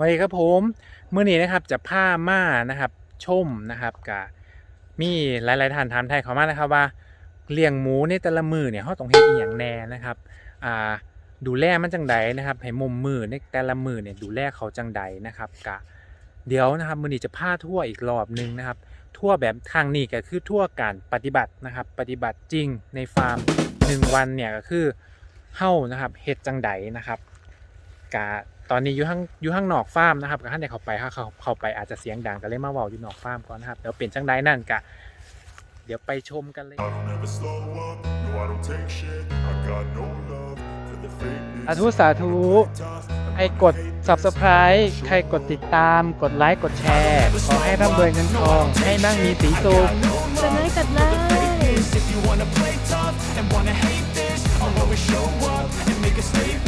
วันนี้ครับผมเมื่อนี้นะครับจะพาม่านะครับชมนะครับกับมีหลายๆท่านถามไทยเขามานะครับว่าเลี้ยงหมูในแต่ละมือเนี่ยเขาต้องเฮ็ดอีหยังแน่นะครับอ่าดูแลมันจังใดนะครับให้มุมมือในแต่ละมือเนี่ยดูแลเขาจังใดนะครับกะเดี๋ยวนะครับมือนี้จะพาทั่วอีกรอบหนึงนะครับ ทั่วแบบทางนี้ก็คือทั่วการปฏิบัตินะครับ ปฏิบัติจริงในฟาร์มหนึ่งวันเนี่ยก็คือเฮ้านะครับเฮ็ดจังใดนะครับกะ ตอนนี้อยู่ข้างอยู่ข้างนอกฟาร์มนะครับกับท่านใดเข้าไปถ้าเขาเข้าไปอาจจะเสียงดังก็เลยมาเว้าอยู่นอกฟาร์มก่อนนะครับเดี๋ยวเปลี่ยนจังใดนั่นกะเดี๋ยวไปชมกันเลย I don't ever slow up, no I don't take shit I got no love for the fakeness สาธุสาธุใครกด subscribe ใครกดติดตามกดไลค์กดแชร์ ขอให้ร่ำรวยเงินทอง ให้นั่งมีสีสุขกดไลค์กดไลค์ If you wanna play tough and wanna hate this, I'll always show up and make a statement.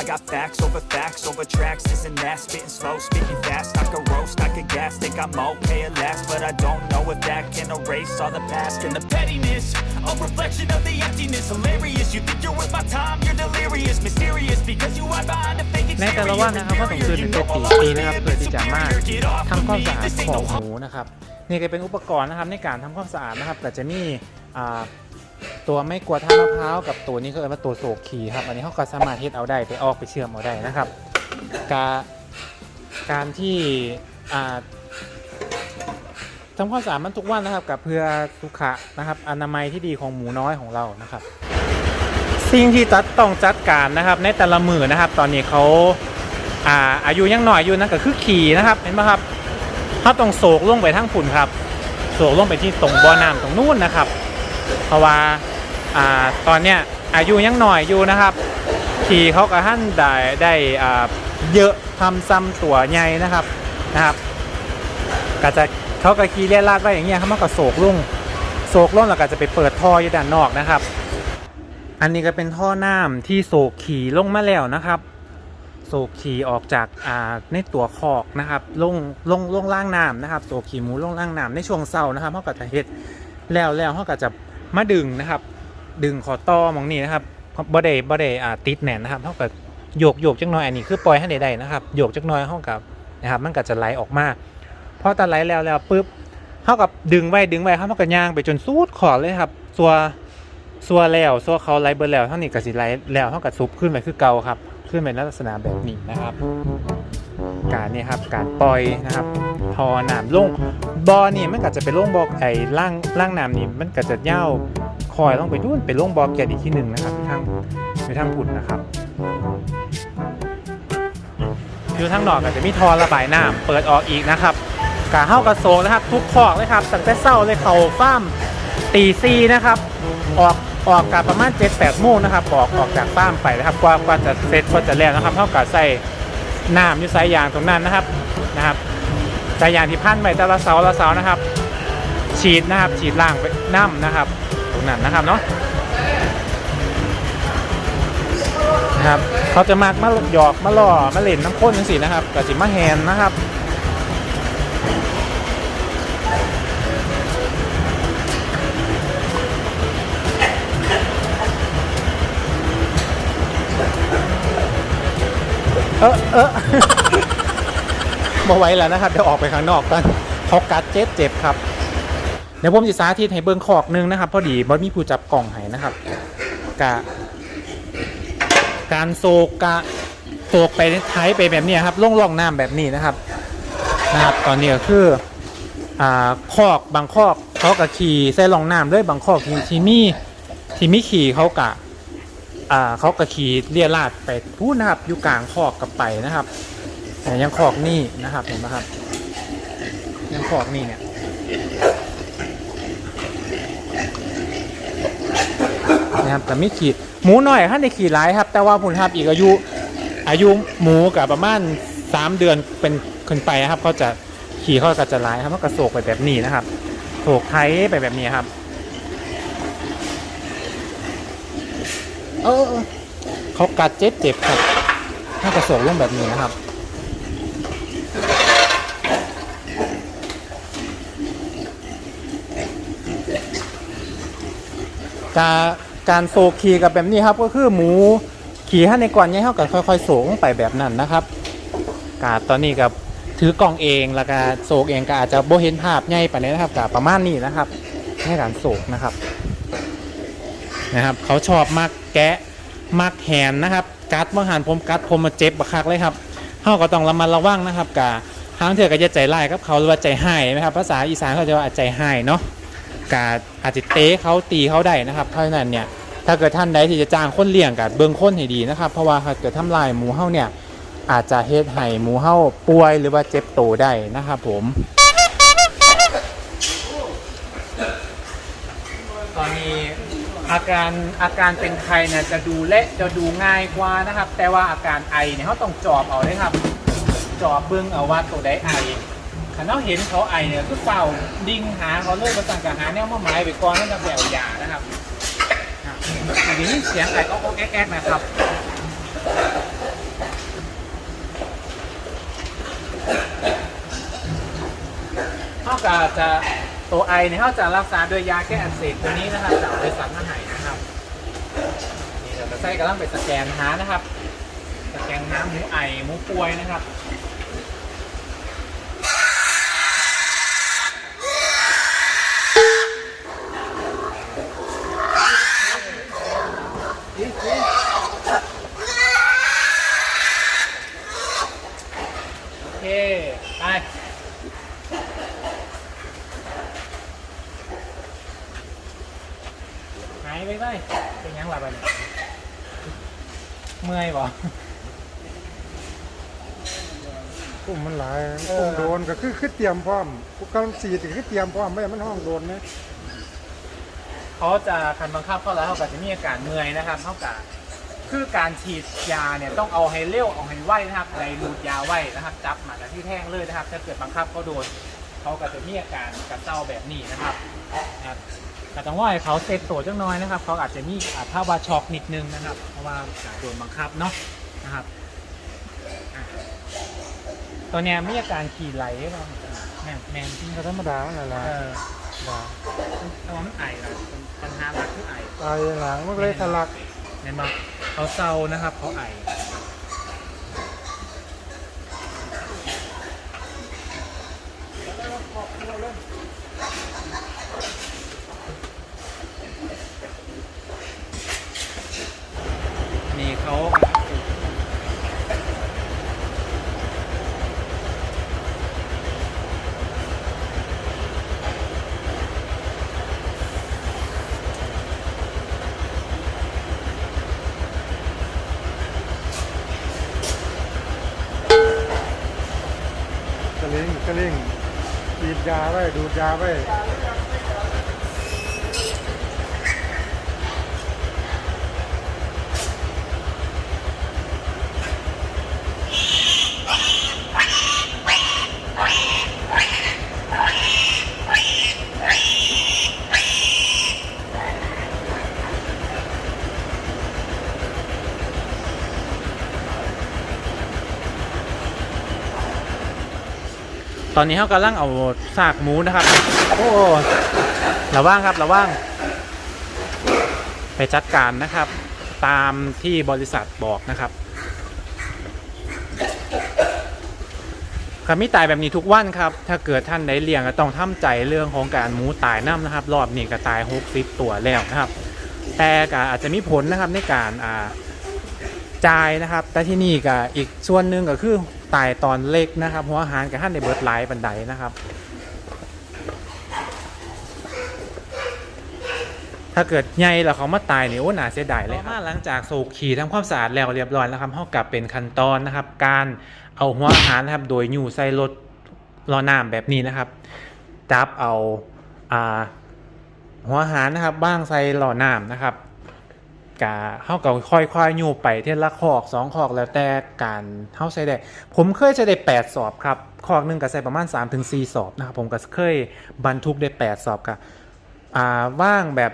I got facts over facts over tracks, this and that. Spitting slow, speaking fast. I could roast, I could gas. Think I'm okay at last, but I don't know if that can erase all the past and the pettiness. A reflection of the emptiness. Hilarious. You think you're worth my time? You're delirious, mysterious because you hide behind a fake ในแต่ละวันนะครับก็ต้องซื้อหนึ่งเจ็ดสี่ปีนะครับเพื่อที่จะมาทำความสะอาดของหมูนะครับนี่ก็เป็นอุปกรณ์นะครับในการทำความสะอาดนะครับก็จะมีอ่า ตัวไม่กลัวท่ามะพร้าวกับตัวนี้ก็เรียกว่าตัวโศกขีครับ อันนี้เขาก็สามารถเฮ็ดเอาได้ไปออกไปเชื่อมเอาได้นะครับ การการที่ทำความสะอาดมันทุกวันนะครับ กับเพื่อสุขะนะครับ อนามัยที่ดีของหมูน้อยของเรานะครับ สิ่งที่ตัดต้องจัดการนะครับ ในแต่ละมือนะครับ ตอนนี้เขาอาอายุยังหน่อยอยู่นะก็คือขี่นะครับ เห็นไหมครับเขาต้องโศกลงไปทั้งฝุ่นครับโศกลงไปที่ตรงบ่อน้ำตรงนู้นนะครับ เพราะว่า อ่าตอนเนี้ยอายุยังหน่อยอยู่นะครับ ขี่เขากระหั่นได้ได้อ่าเยอะทำซ้ำตัวใหญ่นะครับนะครับก็จะเขาก็ขี่เลียลาดไว้อย่างเงี้ยเขามาก็โศกลงโศกลงแล้วก็จะไปเปิดท่ออยู่ด้านนอกนะครับ อันนี้ก็เป็นท่อน้ำที่โศกขี่ลงมาแล้วนะครับโศกขี่ออกจากอ่าในตัวคอกนะครับลงลงลงล่างน้ำนะครับโศกขี่หมูลงล่างน้ำในช่วงเศร้านะครับเขาก็จะเฮ็ดแล้วแล้วเขาก็จะมาดึงนะครับ ดึงขอต่อมองนี้นะครับบ่ได้บ่ได้อ่าติดแน่นนะครับเขาก็โยกโยกจักหน่อยอันนี้คือปล่อยให้ได้ได้นะครับโยกจักหน่อยเขากับนะครับมันก็จะไหลออกมาพอตาไหลแล้วแล้วปุ๊บเขากับดึงไว้ดึงไว้เขาก็ย่างไปจนสุดขอบเลยครับตัวซัวแล้วซัวเขาไล่เบอร์แล้วเท่านี้กับสิไล่แล้วเท่ากับซุปขึ้นไปคือเกาครับ ขึ้นเป็นลักษณะแบบนี้นะครับ การนี่ครับการปล่อยนะครับทอน้ำลงบอนี่มันก็จะเป็นลงบอกไอ้ล่างล่างน้ำนี่มันก็จะเย่า อยลงไปดุนเป็นลงบอแกนอีกที่หนึ่งนะครับที่ทางในทางปุ่นนะครับคือทางนอกก็จะมีทอระบายน้ำเปิดออกอีกนะครับกาเข้ากระโซงนะครับ ทุกขอกเลยครับตั้งแต่เศร้าเลยเข่าฟ้ามตีซีนะครับ ออกออกกับประมาณ7 8โมงนะครับ ออกออกจากฟ้ามไปนะครับกว่ากว่าจะเสร็จกว่าจะแล้วนะครับเท่ากับใส่น้ำยู่สายยางตรงนั้นนะครับนะครับสายยางที่พันไว้แต่ละเสาละเสานะครับ ฉีดนะครับฉีดล่างไปน้ำนะครับ รงนั้นนะครับเนาะนะครับเขาจะมากมาหยอกมาล่อมาเล่นน้ำข้นจังสินะครับกับจิมาแฮนนะครับเออเออมาไว้แล้วนะครับเดี๋ยวออกไปข้างนอกกันเขากัดเจ็บเจ็บครับ เดี๋ยวผมจะสาธิตให้เบิ้งขอกหนึงนะครับ พอดีบอสมีผู้จับกล่องให้นะครับกะการโศกกะโศกไปไทยไปแบบนี้ครับล่องล่องน้ำแบบนี้นะครับนะครับ ตอนนี้ก็คืออ่าคอกบางคอกเขากะขี่ใส่ล่องน้ำด้วยบางคอกที่ที่มีที่มีขี่เขากะอ่าเขากะขี่เลียลาดไปพูดนะครับอยู่กลางคอกกับไปนะครับแต่ยังคอกนี่นะครับเห็นไหมครับ ยังคอกนี่เนี่ย นะครับแต่ไม่ขี่หมูหน่อยท่านในขี่ร้ายครับ แต่ว่าผมครับอีกอายุ อายุหมูกับประมาณสามเดือนเป็นขึ้นไปนะครับเขาจะขี่เขาก็จะร้ายครับเขากระโศกไปแบบนี้นะครับโศกไทยไปแบบนี้ครับเออเออเขากัดเจ็บเจ็บครับถ้ากระโสกลงแบบนี้นะครับการ การโศกขี่กับแบบนี้ครับก็คือหมูขี่ให้ในก่อนเนี่ยเขาก็ค่อยๆโศกลงไปแบบนั้นนะครับกาตอนนี้กับถือกล่องเองแล้วก็โศกเองก็อาจจะโบเห็นภาพใหญ่ไปานนี้นะครับกับประมาณนี้นะครับในการโศกนะครับนะครับ เขาชอบมากแกะมากแหนนะครับ กัดบางหันผมกัดผมมาเจ็บบักคักเลยครับเขาก็ต้องระมัดระวังนะครับกาทางเถื่อก็จะใจร้ายกับเขาหรือว่าใจให้นะครับ ภาษาอีสานเขาจะว่าใจให้เนาะ กาอาจจะเตะเขาตีเขาได้นะครับ เพราะฉะนั้นเนี่ยถ้าเกิดท่านใดที่จะจ้างคนเลี้ยงกับเบิ้งคนให้ดีนะครับ เพราะว่าถ้าเกิดทำลายหมูเฮาเนี่ยอาจจะเฮ็ดให้หมูเฮาป่วยหรือว่าเจ็บโตได้นะครับผมตอนนี้อาการอาการเป็นไข้เนี่ยจะดูและจะดูง่ายกว่านะครับ แต่ว่าอาการไอเนี่ยเขาต้องจอบเอาเลยครับ จอบเบิ้งเอาว่าตัวใดไอ ขันเราเห็นเขาไอเนี่ยคือเฝ้าดิงหาเขาเลยมาสั่งกับหาแนวมาหมายไปก่อนนั่นจะแบบยานะครับอะอันนี้เสียงไก่ก็โอ๊กแอ๊กนะครับเขาก็จะตัวไอเนี่ยเขาจะรักษาโดยยาแก้อักเสบตัวนี้นะครับจากบริษัทมาให้นะครับนี่เราจะใส่กำลังไปสแกนหานะครับ สแกนหาหมูไอหมูป่วยนะครับ เค ไป หายไปไปเป็นยังหลับไปเนี่ยเมื่อยบ่ปุ่มมันหลายปุ่มโดนก็คือคือเตรียมพร้อมกูกำลังสีก็คือเตรียมพร้อมไม่ให้มันห้องโดนนะเขาจะคันบังคับเข้าแล้วเขาก็จะมีอาการเมื่อยนะครับเท่ากับ คือการฉีดยาเนี่ยต้องเอาให้เร็วเอาให้ไวนะครับในรูดยาไวนะครับ จับมาจากที่แท่งเลยนะครับ ถ้าเกิดบังคับเขาโดนเขาก็จะมีอาการกระเซ้าแบบนี้นะครับนะครับแต่ต้องว่าให้เขาเซฟตัวจังน้อยนะครับ เขาอาจจะมีอาภาวะช็อกนิดนึงนะครับ เพราะว่าการโดนบังคับเนาะนะครับอะตัวเนี้ยมีอาการขี่ไหลครับแม่นแม่นจริงก็ธรรมดาอะไรล่ะเออด่าแต่ว่ามันไอนะปัญหาหลักคือไอตายหลังมันก็เลยทะลักเห็นไหม เขาเศร้านะครับ เขาไอนี่เขา กระเล่งกระเล่งฉีดยาไว้ดูดยาไว้ อนนี้เขากำลังเอาซากหมูนะครับ โอ้ระว่างครับระว่าง ไปจัดการนะครับ ตามที่บริษัทบอกนะครับครับมีตายแบบนี้ทุกวันครับ ถ้าเกิดท่านได้เลี้ยงก็ต้องทำใจเรื่องของการหมูตายน้ำนะครับ รอบนี้ก็ตายหกสิบตัวแล้วนะครับ แต่ก็อาจจะมีผลนะครับในการอ่าจ่ายนะครับ แต่ที่นี่ก็อีกส่วนหนึ่งก็คือ ตายตอนเล็กนะครับ หัวหารกับท่านในเบิร์ดไลท์บันไดนะครับ ถ้าเกิดใหญ่แล้วเขามาตายเนี่ยโอ้หนาเสียดายเลยครับหลังจากสูบขี่ทำความสะอาดแล้วเรียบร้อยแล้วครับเท่ากับเป็นขั้นตอนนะครับ การเอาหัวหารนะครับ โดยอยู่ใส่รถรอน้ำแบบนี้นะครับจับเอาอหัวหารนะครับบ้างใส่รอน้ำนะครับ กาเฮาก็ค่อยๆอยู่ไปเท่ละคอกสองคอกแล้วแต่การเฮาใช้ได้ ผมเคยใช้ได้ 8 สอบครับคอกหนึงก็ใส่ประมาณ 3-4 สอบนะครับผมก็เคยบรรทุกได้ 8 สอบครับอ่าว่างแบบ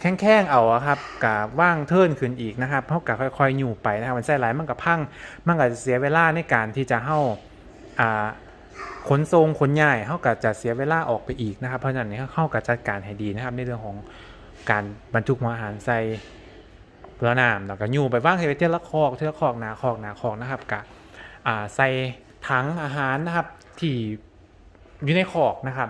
แข้งๆเอาครับกับว่างเทิร์นขึ้นอีกนะครับเท่ากับค่อยๆอยู่ไปนะครับมันใส่หลายมันกับพังมันก็เสียเวลาในการที่จะเข้าอ่าขนทรงขนย้ายเท่ากับจะเสียเวลาออกไปอีกนะครับเพราะฉะนั้นเข้ากับจัดการให้ดีนะครับในเรื่องของการบรรทุกหัวอาหารใส่ เรือน้ำแล้วก็ยู่ไปว่างให้ไปเที่ยวละคอกเที่ยวละคอกหนาคอกหนาคอกนะครับกับใส่ถังอาหารนะครับที่อยู่ในคอกนะครับ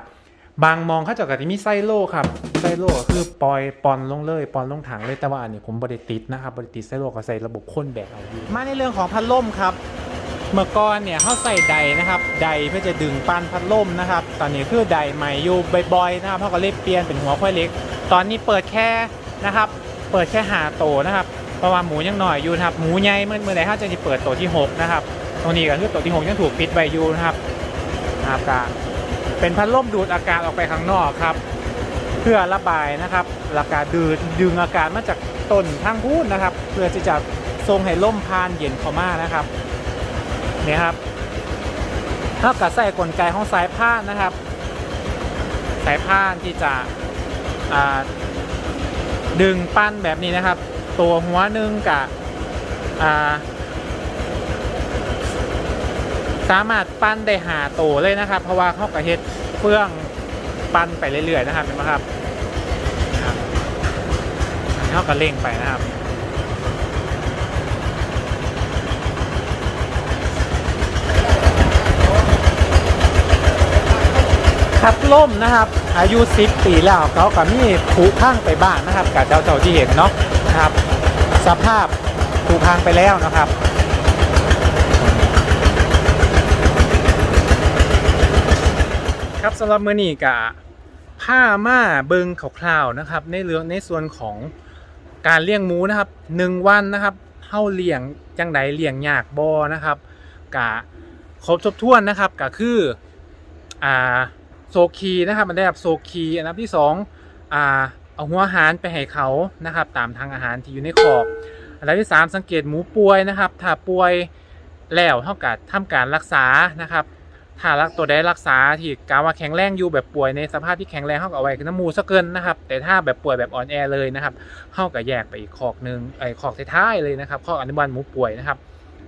บางมองเขาเจะกับที่มีไส้โล่ครับไส้โล่ก็คือปล่อยปอนลงเลยปอนลงถังเลยแต่ว่าอันนี้ผมบริติดนะครับบริติดไส้โล่ก็ใส่ระบบค้นแบกเอาอยู่มาในเรื่องของพัดลมครับเมื่อก่อนเนี่ยเขาใส่ใดนะครับใดเพื่อจะดึงปั้นพัดลมนะครับ ตอนนี้คือใดใหม่อยู่บ่อยๆนะครับเขาก็เลยเปลี่ยนเป็นหัวค่อยเล็ก ตอนนี้เปิดแค่นะครับ เปิดแค่หาโตนะครับเพราะว่าหมูยังหน่อยอยู่นะครับหมูใหญ่เมื่อเมื่อใดเขาจะเปิดโตที่หกนะครับตรงนี้ก็คือโตที่หกยังถูกปิดไว้อยู่นะครับนะครับกเป็นพัดลมดูดอากาศออกไปข้างนอกครับ เพื่อระบายนะครับอากาศดูดดึงอากาศมาจากต้นทางพูนนะครับ เพื่อที่จะทรงให้ล่มพานเย็นเข้ามานะครับเนี่ยครับเท่ากับใส่กลไกของสายพานนะครับ สายพานที่จะ ดึงปั้นแบบนี้นะครับ ตัวหัวหนึ่งกับาสามารถปั้นได้หาโตเลยนะครับ เพราะว่าเขากระเฮ็ดเฟื่องปั้นไปเรื่อยๆนะครับเห็นไหมครับนะครับเขากระเล่งไปนะครับ ขัดล่มนะครับ อายุ 10 ปีแล้วเขาก็มีผุพังไปบ้างนะครับกับเจ้าเจ้าที่เห็นเนาะนะครับ สภาพผุพังไปแล้วนะครับครับสำหรับมื้อนี้กะผ้ามาเบิงคร่าวๆนะครับ ในเรื่องในส่วนของการเลี้ยงหมูนะครับหนึ่งวันนะครับเฮาเลี้ยงจังไดเลี้ยงยากบ่นะครับกะครบทบถ้วนนะครับก็คืออ่า โซคีนะครับมันด้แบโซคีอันดับที่สองอ่าเอาหัวอาหารไปให้เขานะครับ ตามทางอาหารที่อยู่ในคอกอันดับที่สามสังเกตหมูป่วยนะครับ ถ้าป่วยแล้วเท่ากับทำการรักษานะครับ ถ้ารักตัวได้รักษาที่กาว่าแข็งแรงอยู่แบบป่วยในสภาพที่แข็งแรงเข้ากับเอาไว้คือน้ำมูซะเกินนะครับ แต่ถ้าแบบป่วยแบบอ่อนแอเลยนะครับเข้ากับแยกไปอีกคอกหนึ่งไอ้คอกท้ายๆเลยนะครับคอกอนุบาลหมูป่วยนะครับ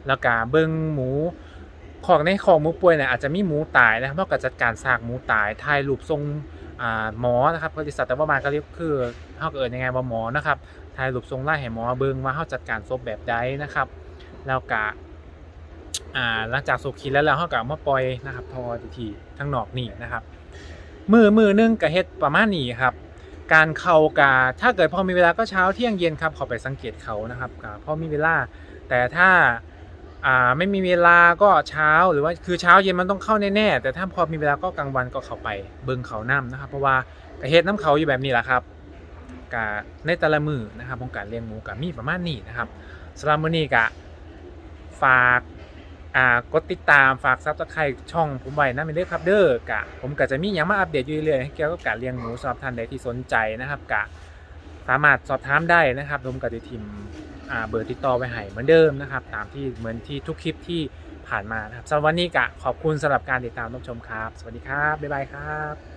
แล้วก็เบิ้งหมู คอกในคอกหมูป่วยเนี่ยอาจจะมีหมูตายนะครับเพราะกับจัดการซากหมูตายถ่ายรูปทรงอ่าหมอนะครับบริษัทแต่ว่ามาก็เรียกคือเข้าเอิญยังไงว่าหมอนะครับถ่ายรูปทรงไล่ให้หมอเบิ้งว่าเข้าจัดการศพแบบใดนะครับ แล้วก็อ่าหลังจากสุกขีดแล้วแล้วเขาก็เอามาปล่อยนะครับทอทีทั้งนอกนี่นะครับ มือมือนึงกับเฮ็ดประมาณนี้ครับ การเข่ากาถ้าเกิดพอมีเวลาก็เช้าเที่ยงเย็นครับขอไปสังเกตเขานะครับกาพอมีเวลาแต่ถ้า อ่าไม่มีเวลาก็เช้าหรือว่าคือเช้าเย็นมันต้องเข้าแน่ๆแต่ถ้าพอมีเวลาก็กลางวันก็เข้าไปเบิ่งเขาน้ำนะครับ เพราะว่ากเฮ็ดน้ำเขาอยู่แบบนี้แหละครับกาในแต่ละมือนะครับของการเลี้ยงหมูกับมีประมาณนี้นะครับสำหรับมื้อนี้กะฝากอ่ากดติดตามฝากซับสไครต์ช่องผมไว้นะเป็นเด้อครับเด้อกะผมก็จะมีอย่างมาอัปเดตอยู่เรื่อยๆเกี่ยวกับการเลี้ยงหมูสำหรับท่านใดที่สนใจนะครับกะสามารถสอบถามได้นะครับผมก็จะทิม เบอร์ติดต่อไว้ให้เหมือนเดิมนะครับ ตามที่เหมือนที่ทุกคลิปที่ผ่านมานะครับสำหรับวันนี้กะขอบคุณสำหรับการติดตามรับชมครับ สวัสดีครับ บ๊ายบายครับ